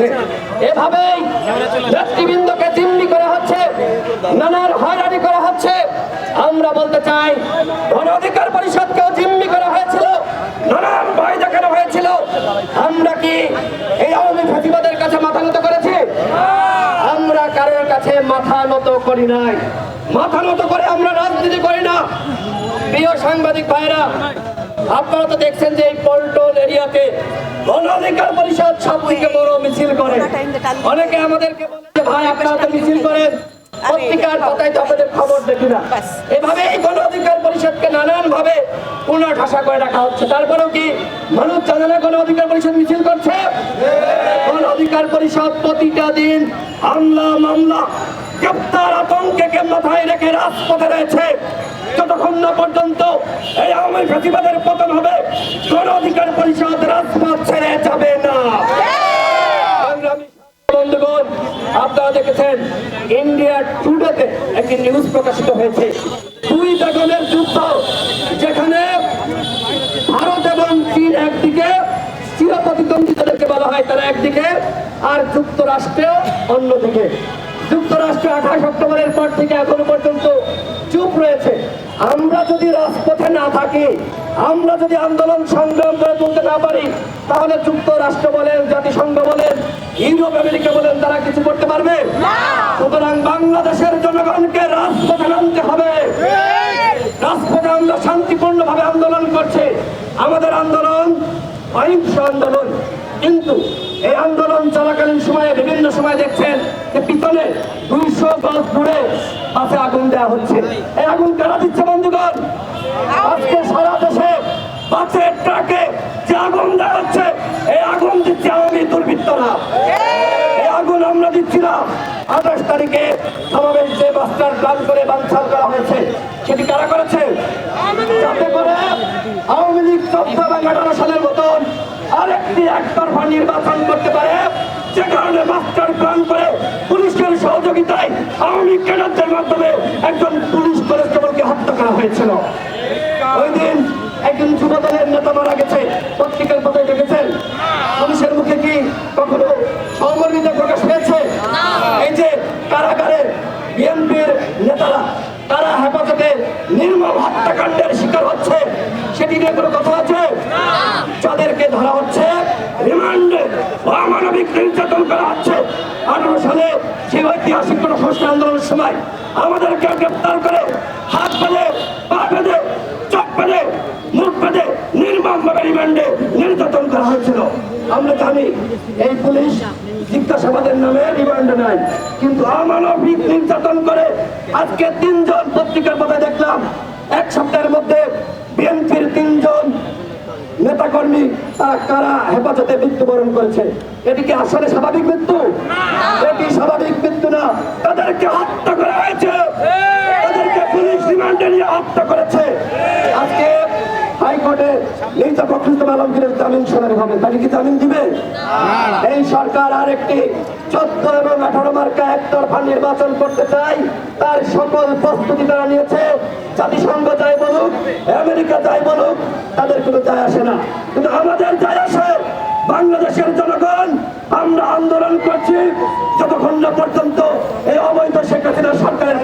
হচ্ছে। এভাবেই নেতৃবৃন্দকে জিম্মি করা হচ্ছে, নানার হয়রানি করা হচ্ছে। আমরা বলতে চাই, গণ অধিকার পরিষদকেও জিম্মি করা হয়েছিল নানান ভয় দেখানো হয়েছিল। আমরা কি এই আওয়ামী ফাঁসিবাদের কাছে মাথা নত করেছি? আমরা কারোর কাছে মাথা নত করি নাই। মাথা নত করে আমরা রাজনীতি করি না। প্রিয় সাংবাদিক ভাইরা আপনারা তো দেখছেন যে এই পল্টন এরিয়াতে গণ অধিকার পরিষদ সব থেকে বড় মিছিল। অনেকে আমাদেরকে বলে ভাই আপনারা তো মিছিল করেন। পত্রিকার পাতায় তো আপনাদের খবর দেখি না। এভাবে এই গণ অধিকার পরিষদকে নানান ভাবে পুনর্ঠাসা করে রাখা হচ্ছে। তারপরেও কি মানুষ জানে না গণ অধিকার পরিষদ মিছিল করছে? গণ অধিকার পরিষদ প্রতিটা দিন হামলা মামলা গ্রেপ্তার আতঙ্কে মাথায় রেখে রাজপথে রয়েছে। যতক্ষণ না পর্যন্ত এই আওয়ামী প্রতিবাদের পতন হবে গণ অধিকার পরিষদ রাজপথ ছেড়ে যাবে না। বন্ধুগণ আপনারা দেখেছেন ইন্ডিয়া টুডেতে একটি নিউজ প্রকাশিত হয়েছে। দুই ড্রাগনের যুদ্ধ, যেখানে ভারত এবং চীন একদিকে চিরপ্রতিদ্বন্দ্বীদেরকে বলা হয় তারা একদিকে, আর যুক্তরাষ্ট্র অন্যদিকে। যুক্তরাষ্ট্র আঠাশ অক্টোবরের পর থেকে এখনও পর্যন্ত চুপ রয়েছে। আমরা যদি রাজপথে না থাকি আমরা যদি আন্দোলন সংগ্রাম করে তুলতে না পারি তাহলে যুক্তরাষ্ট্র বলেন জাতিসংঘ বলেন ইউরোপ আমেরিকা বলেন তারা কিছু করতে পারবে? সুতরাং বাংলাদেশের জনগণকে রাজপথে নামতে হবে। রাজপথে আমরা শান্তিপূর্ণ ভাবে আন্দোলন করছে। আমাদের আন্দোলন অহিংস আন্দোলন। কিন্তু এই আন্দোলন চলাকালীন সময়ে বিভিন্ন সময় দেখছেন যে পিছনে দুইশো গজ দূরে বাসে আগুন দেওয়া হচ্ছে। এই আগুন কারা দিচ্ছে বন্ধুগণ? আজকে এই আগুন আমরা দিচ্ছি না। আঠাশ তারিখে সমাবেশ যে মাস্টার প্ল্যান করে বানচাল করা হয়েছে, সেটি কারা করেছে? যাতে করে আওয়ামী লীগ চোদ্দ এবং আঠারো সালের মতন আরেকটি একতরফা নির্বাচন করতে পারে, যে কারণে মাস্টার প্ল্যান করে পুলিশের সহযোগিতায় আওয়ামী ক্যাডারদের মাধ্যমে একজন পুলিশ কনস্টেবলকে হত্যা করা হয়েছিল ওই দিন একজন যুবদলের নেতা মারা গেছে পত্রিকার পাতায় দেখেছেন পুলিশের মুখে কি কখনো সহমর্মিতা প্রকাশ পেয়েছে এই যে কারাগারের বিএনপির নেতারা তারা হেফাজতে নির্মম হত্যাকাণ্ডের শিকার হচ্ছে সেটি কথা আছে? যাদেরকে ধরা হচ্ছে, রিমান্ডে অমানবিক নির্যাতন করা হচ্ছে। আঠারো সালে সেই ঐতিহাসিক কোন আন্দোলনের সময় আমাদেরকে গ্রেপ্তার করে হাত বেঁধে, পা বেঁধে, চোখ বেঁধে, মুখ বেঁধে নির্মমভাবে রিমান্ডে নির্যাতন করা হয়েছিল। আমরা জানি এই পুলিশ জিজ্ঞাসাবাদের নামে রিমান্ডে নাই, কিন্তু অমানবিক নির্যাতন করে আজকে তিনজন পত্রিকার পাতায় দেখলাম, এক সপ্তাহের মধ্যে বিএনপির তিনজন নেতাকর্মী, তারা কারা হেফাজতে মৃত্যুবরণ করেছে? এটি কি আসলে স্বাভাবিক মৃত্যু? এটি স্বাভাবিক মৃত্যু না। তাদেরকে হত্যা করা হয়েছে। তাদেরকে পুলিশ রিমান্ডে নিয়ে হত্যা করেছে। আজকে হাইকোর্টে মির্জা ফখরুল আলমগীরের জামিন শুনানি হবে। তাকে কি জামিন দিবে? এই সরকার আরেকটি চোদ্দ এবং আঠারো মার্কা একতরফা নির্বাচন করতে চাই তার সকল প্রস্তুতি তারা নিয়েছে। জাতিসংঘ যাই বলুক আমেরিকা যাই বলুক, তাদের কোনো যায় আসে না। কিন্তু আমাদের যায় আসে বাংলাদেশের জনগণ, আমরা আন্দোলন করছি, যতক্ষণ না পর্যন্ত এই অবৈধ শেখ হাসিনা সরকারের